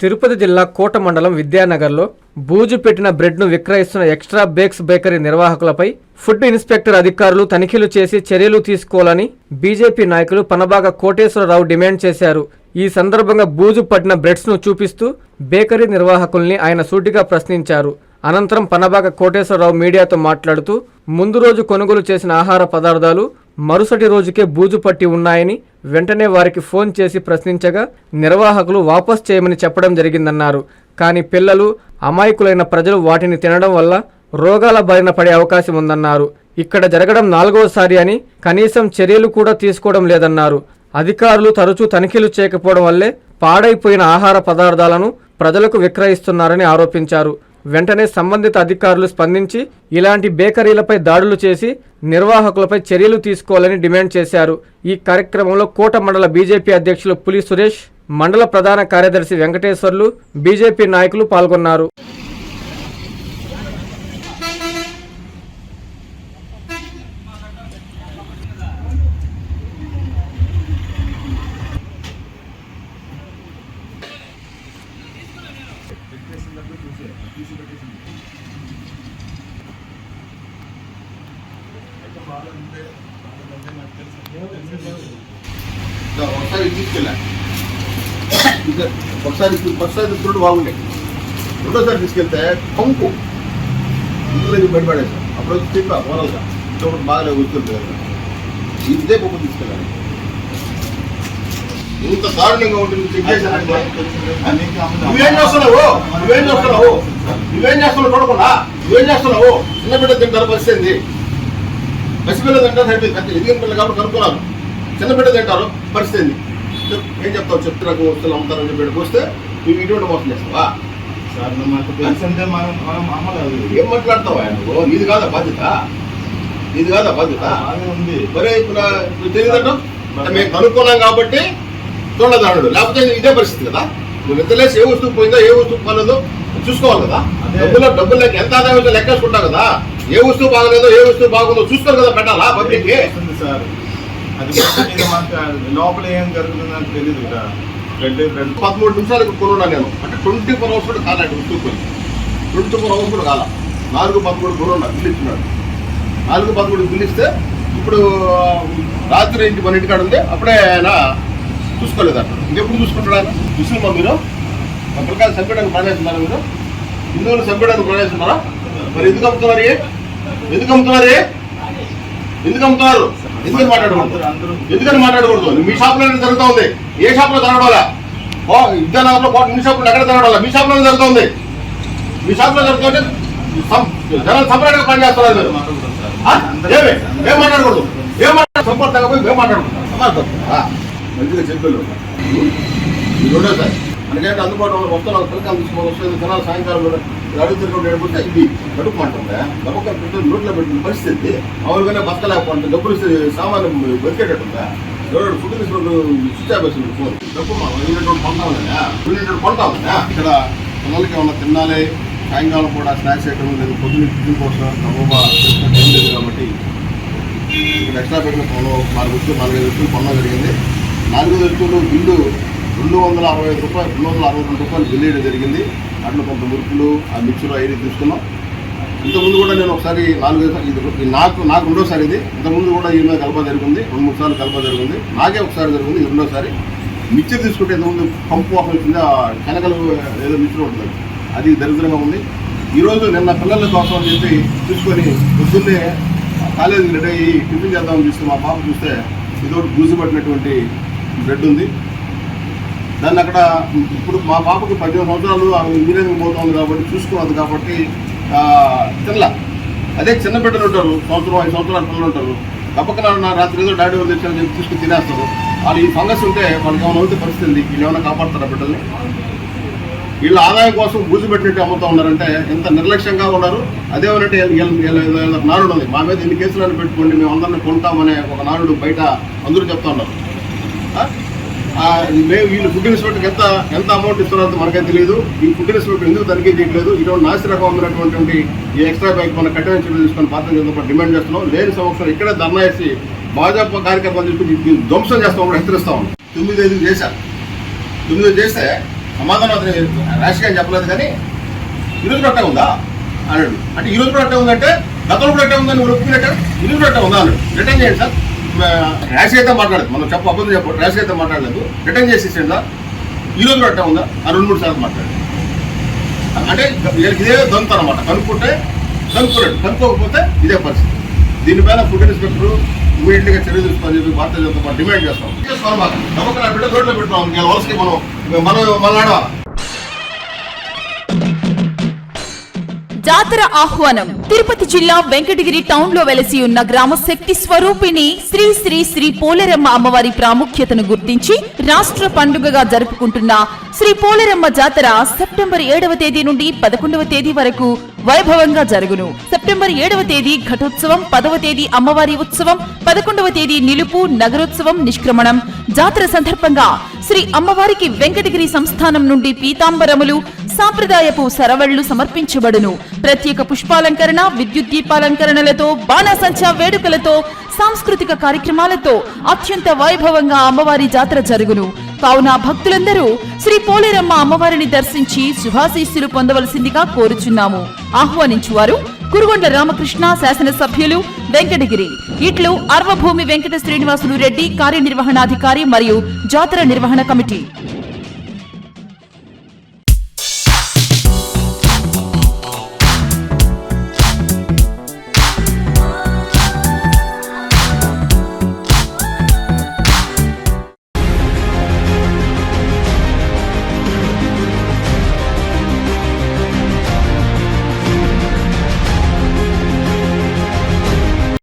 తిరుపతి జిల్లా కోట మండలం విద్యానగర్లో బూజు పెట్టిన బ్రెడ్ను విక్రయిస్తున్న ఎక్స్ట్రా బేక్స్ బేకరీ నిర్వాహకులపై ఫుడ్ ఇన్స్పెక్టర్ అధికారులు తనిఖీలు చేసి చర్యలు తీసుకోవాలని బీజేపీ నాయకులు పనబాగ కోటేశ్వరరావు డిమాండ్ చేశారు. ఈ సందర్భంగా బూజు పట్టిన బ్రెడ్స్ను చూపిస్తూ బేకరీ నిర్వాహకుల్ని ఆయన సూటిగా ప్రశ్నించారు. అనంతరం పనబాగ కోటేశ్వరరావు మీడియాతో మాట్లాడుతూ ముందు రోజు కొనుగోలు చేసిన ఆహార పదార్థాలు మరుసటి రోజుకే బూజు పట్టి ఉన్నాయని వెంటనే వారికి ఫోన్ చేసి ప్రశ్నించగా నిర్వాహకులు వాపస్ చేయమని చెప్పడం జరిగిందన్నారు. కానీ పిల్లలు అమాయకులైన ప్రజలు వాటిని తినడం వల్ల రోగాల బారిన పడే అవకాశం ఉందన్నారు. ఇక్కడ జరగడం నాలుగోసారి అని కనీసం చర్యలు కూడా తీసుకోవడం లేదన్నారు. అధికారులు తరచూ తనిఖీలు చేయకపోవడం వల్లే పాడైపోయిన ఆహార పదార్థాలను ప్రజలకు విక్రయిస్తున్నారని ఆరోపించారు. వెంటనే సంబంధిత అధికారులు స్పందించి ఇలాంటి బేకరీలపై దాడులు చేసి నిర్వాహకులపై చర్యలు తీసుకోవాలని డిమాండ్ చేశారు. ఈ కార్యక్రమంలో కోట మండల బీజేపీ అధ్యక్షులు పులి సురేష్ మండల ప్రధాన కార్యదర్శి వెంకటేశ్వర్లు బీజేపీ నాయకులు పాల్గొన్నారు. ఇదో ఒకసారి ఇది తీసుకెళ్ళా. ఇదో ఒకసారి తీసుకెళ్ళా ఒకసారి తీసుకుంటే బాగుండే. రెండోసారి తీసుకెళ్తే పంపు ఇంట్లో బయటపడేసాం అప్పుడు వచ్చి చెప్పా ఓరల్గా ఇంకొకటి బాగా కూర్చుంటుంది కదా. ఇదే పంపు తీసుకెళ్ళాలి. ఇంత దారుణంగా ఉంటుంది చెక్ చేశానంటే నువ్వేం చేస్తున్నావు? నువ్వేం చేస్తున్నావు? నువ్వేం చేస్తున్నావు చూడకుండా? నువ్వేం చేస్తున్నావు? చిన్న బిడ్డ తింటారు పరిస్థితి పసిపిల్ల తింటారు సరిపోయింది పెద్ద ఎదిగిన పిల్ల కాబట్టి కనుక్కున్నారు చిన్న బిడ్డ తింటారు పరిస్థితి ఏంది? ఏం చెప్తావు? చెప్తున్నకు వస్తువులు అమ్ముతారని చెప్పి వస్తే నువ్వు ఇటువంటి మోసం చేస్తావా? ఏం మాట్లాడతావా నువ్వు? నీది కాదా బాధ్యత? నీది కాదా బాధ్యత? ఉంది. మరి ఇప్పుడు ఇప్పుడు తెలియదంట మేము కనుక్కున్నాం కాబట్టి చూడదాడు లేకపోతే ఇదే పరిస్థితి కదా? నువ్వు నిద్రలేసి ఏ వస్తువు పోయిందో ఏ వస్తువు పోలేదో చూసుకోవాలి కదా? అదే. డబ్బులో డబ్బులు లెక్క ఎంత ఆదాయం ఉందో లెక్కేసుకుంటావు కదా? ఏ వస్తువు బాగలేదో ఏ వస్తువు బాగుందో చూసుకోరు కదా పెట్టాలా పబ్లిక్ లోపల ఏం జరుగుతుందని తెలియదు కదా బ్లడ్ బ్లడ్ పదమూడు నిమిషాలకు కొనున్నా నేను. అంటే ట్వంటీ ఫోర్ అవర్స్ కూడా కాదండి వస్తువు కొని ట్వంటీ ఫోర్ అవర్స్ కూడా కాల. నాలుగు పదమూడు కొనున్నా బిల్లు ఇచ్చినాడు నాలుగు పదమూడు బిల్లు ఇస్తే ఇప్పుడు రాత్రి ఇంటి మన ఇంటికాడ ఉంది. అప్పుడే ఆయన చూసుకోలేదు ఇంకెప్పుడు చూసుకుంటాడు ఆయన? చూసుకున్నా మీరు? మా పిల్లకాయలు చంపడానికి ప్రవేశిస్తున్నారా మీరు? హిందువులు చంపడానికి ప్రవేశిస్తున్నారా మరి? ఎందుకు అమ్ముతున్నారు ఎందుకు అమ్ముతున్నారు ఎందుకు అమ్ముతున్నారు? ఎందుకని మాట్లాడకూడదు? ఎందుకని మాట్లాడకూడదు? మీ షాప్ జరుగుతూ ఉంది? ఏ షాప్లో జరగడాలా? ఓ విద్యానగర్లో కోట మీ షాప్లో ఎక్కడ జరగడాలా? మీ షాప్ జరుగుతూ ఉంది? మీ షాప్లో జరుగుతుంటే జనాలు సపరేట్గా పనిచేస్తున్నారు మీరు. ఏమి? ఏం మాట్లాడకూడదు? ఏం మాట్లాడు సపోర్ట్ తగ్గపోయి ఏం మాట్లాడకూడదు? సమాధానం. మంచిగా చెప్పారు. ఇది రెండోసారి మనకేంటి అందుబాటులో మొత్తం పిల్లకాయలు తీసుకొని వస్తుంది జనాలు సాయంకాలం కూడా ఇది కడుపు అంటుందా గబక్క పెట్టి పెట్టిన పరిస్థితి. మామూలుగానే బతకలేకపోతే డబ్బులు ఇస్తే సామాన్యం బతికేటట్టుందా? ఎవరు ఫుడ్ తీసుకుంటూ స్విచ్ ఆఫ్ వేసింది ఫోన్. డబ్బు మా యూనిట్ కొంటామన్నా యూనిట్ కొంటామన్నా ఇక్కడ పిల్లలకి ఏమన్నా తినాలి సాయంకాలం కూడా స్నాక్స్ ఐటమ్ లేదు పొద్దున్న టిఫిన్ కోసం కబోబా లేదు కాబట్టి ఇక్కడ ఎక్స్ట్రా పెట్టిన కొను నాలుగు వచ్చి నాలుగైదు వచ్చి కొనడం జరిగింది. నాలుగు వస్తువులు బిల్లు రెండు వందల అరవై ఐదు రూపాయలు రెండు వందల అరవై రెండు రూపాయలు బిల్లు వేయడం జరిగింది. అట్లా కొంత మురుకులు ఆ మిక్చర్ అవి తీసుకున్నాం. ఇంతకుముందు కూడా నేను ఒకసారి నాలుగైదు ఇది నాకు నాకు రెండోసారి ఇది. ఇంతకుముందు కూడా ఈ మీద కలప జరిగింది. రెండు మూడు సార్లు కలప జరిగింది. నాకే ఒకసారి జరిగింది ఇది రెండోసారి. మిక్చర్ తీసుకుంటే ఇంతకుముందు పంపు వాసన వచ్చింది ఆ శనగలు ఏదో మిక్చర్ ఉంటుంది అది దరిద్రంగా ఉంది. ఈరోజు నిన్న పిల్లల కోసం అని చెప్పి చూసుకొని పొద్దున్నే కాలేజీకి రెడీ అయ్యి టిఫిన్ చేద్దామని చూస్తే మా పాప చూస్తే ఇదొకటి బూజు పట్టినటువంటి బెడ్ ఉంది దాన్ని అక్కడ ఇప్పుడు మా పాపకి పద్దెనిమిది సంవత్సరాలు ఆమె ఇంజనీరింగ్ పోతుంది కాబట్టి చూసుకున్నది కాబట్టి చిన్న అదే చిన్న బిడ్డలు ఉంటారు సంవత్సరం ఐదు సంవత్సరాల పిల్లలు ఉంటారు తప్పకుండా నా రాత్రి ఏదో డాడీ వాళ్ళు తెచ్చారని చెప్పి తీసుకుని తినేస్తారు వాళ్ళు ఈ ఫంగస్ ఉంటే వాళ్ళకి ఏమైనా అవుతే పరిస్థితి వీళ్ళు ఏమైనా కాపాడుతారా బిడ్డల్ని వీళ్ళ ఆదాయం కోసం బూజు పెట్టినట్టు అమ్ముతా ఉన్నారంటే ఎంత నిర్లక్ష్యంగా ఉన్నారు అదేమంటే నాడు ఉంది మా మీద ఎన్ని కేసులను పెట్టుకోండి మేము అందరిని కొంటామనే ఒక నాడు బయట అందరూ చెప్తా ఉన్నారు మేము వీళ్ళు ఫుడ్ ఇన్స్పెక్టర్కి ఎంత ఎంత అమౌంట్ ఇస్తున్నారో మనకే తెలియదు ఈ ఫుడ్ ఇన్స్పెక్టర్ ఎందుకు తనిఖీ చేయట్లేదు? ఇటువంటి నాసిరకం రకమైనటువంటి ఈ ఎక్స్ట్రా బ్యాగ్ మన కఠిన చర్యలు తీసుకొని పాత్ర చేద్దాం డిమాండ్ చేస్తున్నాం. లేని సంవత్సరం ఇక్కడే ధర్నా వేసి భాజపా కార్యకర్తలు తీసుకుని దీన్ని ధ్వంసం చేస్తామని హెచ్చరిస్తా ఉన్నాం. తొమ్మిది ఐదు చేశారు. తొమ్మిది చేస్తే సమాధానం అతను రాజకీయం చెప్పలేదు కానీ ఈరోజు కూడా ఉందా? అన్నాడు. అంటే ఈరోజు కూడా అట్టే ఉందంటే గతంలో కూడా అట్టే ఉందని ఒప్పుకున్నట్టు? ఈరోజు కూడా అట్టే ఉందా? అన్నాడు. రిటర్న్ చేయండి సార్. ర్యాష్ అయితే మాట్లాడదు. మనం చెప్ప అబద్ధం చెప్పు ర్యాష్ అయితే మాట్లాడలేదు. రిటర్న్ చేసేసిందా ఈ రోజు కూడా అట్టే ఉందా? ఆ రెండు మూడు సార్లు మాట్లాడాడు అంటే వీళ్ళకి ఇదే దొంత అనమాట కనుక్కుంటే కనుక్కోలేడు కనుక్కోకపోతే ఇదే పరిస్థితి. దీనిపైన ఫుడ్ ఇన్స్పెక్టర్ ఇమీడియట్గా చర్య తీసుకోవాలని చెప్పి భారతీయ జనతా పార్టీ డిమాండ్ చేస్తాం. చేసుకోవాలి నమ్మకం నా బిడ్డ రోడ్లో పెట్టున్నాం వీళ్ళ వలసకి మనం మనం మన ఆడవాలి జాతర ఆహ్వానం. తిరుపతి జిల్లా వెంకటగిరి టౌన్లో వెలసి ఉన్న గ్రామ శక్తి స్వరూపిణి శ్రీ శ్రీ శ్రీ పోలేరమ్మ అమ్మవారి ప్రాముఖ్యతను గుర్తించి రాష్ట్ర పండుగగా జరుపుకుంటున్న శ్రీ పోలేరమ్మ జాతర సెప్టెంబర్ ఏడవ తేదీ నుండి పదకొండవ తేదీ వరకు వైభవంగా జరుగును. సెప్టెంబర్ ఏడవ తేదీ ఘటోత్సవం పదవ తేదీ అమ్మవారి ఉత్సవం పదకొండవ తేదీ నిలుపు నగరోత్సవం నిష్క్రమణం. జాతర సందర్భంగా శ్రీ అమ్మవారికి వెంకటగిరి సంస్థానం నుండి పీతాంబరములు సాంప్రదాయపు సరవళ్ళు సమర్పించబడును. ప్రత్యేక పుష్పాలంకరణ విద్యుత్ దీపాలంకరణలతో బాణాసంచా వేడుకలతో సాంస్కృతిక కార్యక్రమాలతో అత్యంత వైభవంగా అమ్మవారి జాతర జరుగును. కావున భక్తులందరూ శ్రీ పోలేరమ్మ అమ్మవారిని దర్శించి శుభాశీస్సులు పొందవలసిందిగా కోరుచున్నాము. ఆహ్వానించువారు కురుగొండ రామకృష్ణ శాసనసభ్యులు వెంకటగిరి ఇట్లు అర్వభూమి వెంకట శ్రీనివాసులు రెడ్డి కార్యనిర్వహణాధికారి మరియు జాతర నిర్వహణ కమిటీ.